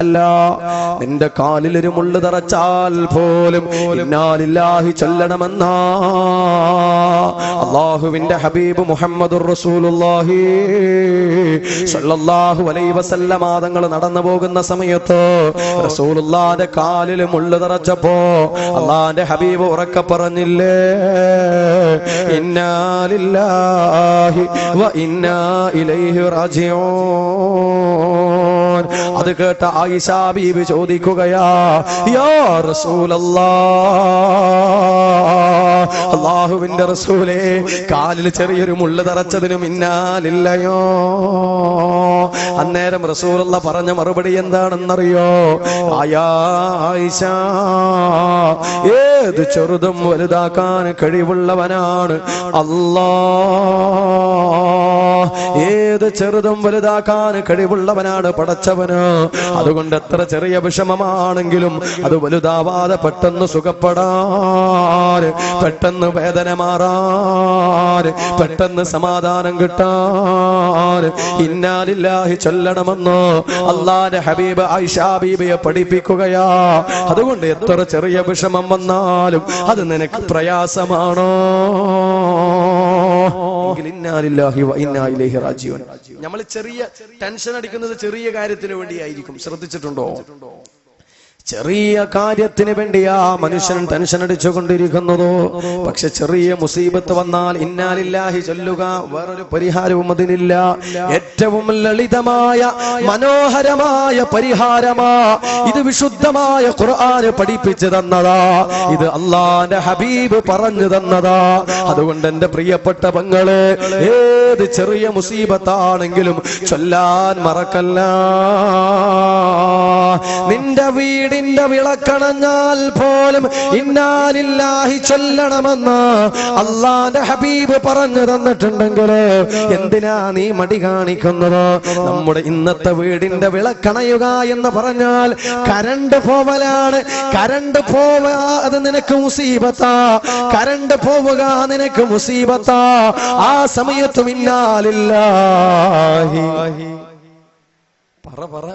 അല്ല നിന്റെ കാലിലൊരു മുള്ളു തറച്ചാൽ പോലും ഇന്നാലില്ലാഹി ചൊല്ലണമെന്നാ. അള്ളാഹുവിന്റെ ഹബീബ് മുഹമ്മദ് റസൂലുള്ളാഹി സല്ലല്ലാഹു അലൈഹി വസല്ലം ആദങ്ങൾ നടന്നു പോകുന്ന സമയത്ത് റസൂലുള്ളാന്റെ കാലിൽ മുള്ളു തറച്ചപ്പോ അള്ളാന്റെ ഹബീബ് ഉറക്കെ പറഞ്ഞില്ലേ? ഇന്നാലില്ലാഹി വ ഇന്നാ ഇലൈഹി റാജിഊൻ. അത് കേട്ട ആയിഷാബീബ് ബീബി ചോദിക്കുകയാ യാ റസൂലേ കാലിൽ ചെറിയൊരു മുള്ളു തറച്ചതിന് മിന്നാലില്ലയോ? അന്നേരം റസൂലുള്ള പറഞ്ഞ മറുപടി എന്താണെന്നറിയോ? ആയാ ആയിഷ ഏത് ചെറുതും വലുതാക്കാൻ കഴിവുള്ളവനാണ് അല്ലാ. ഏത് ചെറുതും വലുതാക്കാൻ കഴിവുള്ളവനാണ് പടച്ചവന്. അതുകൊണ്ട് എത്ര ചെറിയ വിഷമമാണെങ്കിലും അത് വലുതാവാതെ പെട്ടെന്ന് സുഖപ്പെടാൻ പെട്ടെന്ന് വേദന മാറാൻ പെട്ടെന്ന് സമാധാനം കിട്ടാൻ. ഇന്നാലില്ലാഹി ചൊല്ലണമെന്ന് അള്ളാന്റെ ഹബീബ് ഐഷാ ബീബിയെ പഠിപ്പിക്കുകയാ. അതുകൊണ്ട് എത്ര ചെറിയ വിഷമം വന്നാലും അത് നിനക്ക് പ്രയാസമാണോ? നമ്മൾ ചെറിയ ടെൻഷൻ അടിക്കുന്നത് ചെറിയ കാര്യത്തിന് വേണ്ടിയായിരിക്കും. ശ്രദ്ധിച്ചിട്ടുണ്ടോ? ചെറിയ കാര്യത്തിന് വേണ്ടിയാ മനുഷ്യൻ ടെൻഷൻ അടിച്ചുകൊണ്ടിരിക്കുന്നതോ. പക്ഷെ ചെറിയ മുസീബത്ത് വന്നാൽ ഇന്നാലില്ലാഹി ചൊല്ലുക വേറൊരു പരിഹാരവും അതിനില്ല. ഏറ്റവും ലളിതമായ മനോഹരമായ പരിഹാരമാ. ഇത് വിശുദ്ധമായ ഖുർആന് പഠിപ്പിച്ചു തന്നതാ. ഇത് അള്ളാന്റെ ഹബീബ് പറഞ്ഞു തന്നതാ. അതുകൊണ്ട് എന്റെ പ്രിയപ്പെട്ട പങ്ങൾ ഏത് ചെറിയ മുസീബത്താണെങ്കിലും ചൊല്ലാൻ മറക്കല്ല. നിന്റെ വീടിന്റെ വിളക്കണഞ്ഞാൽ പോലും ഇന്നാലില്ലാഹി ചൊല്ലണമെന്ന് അള്ളാന്റെ ഹബീബ് പറഞ്ഞു തന്നിട്ടുണ്ടെങ്കിൽ എന്തിനാ നീ മടി കാണിക്കുന്നത്? നമ്മുടെ ഇന്നത്തെ വീടിന്റെ വിളക്കണയുക എന്ന് പറഞ്ഞാൽ കരണ്ട് പോവലാണ്. കരണ്ട് പോവാ അത് നിനക്ക് മുസീബത്താ. കരണ്ട് പോവുക നിനക്ക് മുസീബത്താ. ആ സമയത്ത് ഇന്നാലില്ലാഹി. പറ പറ.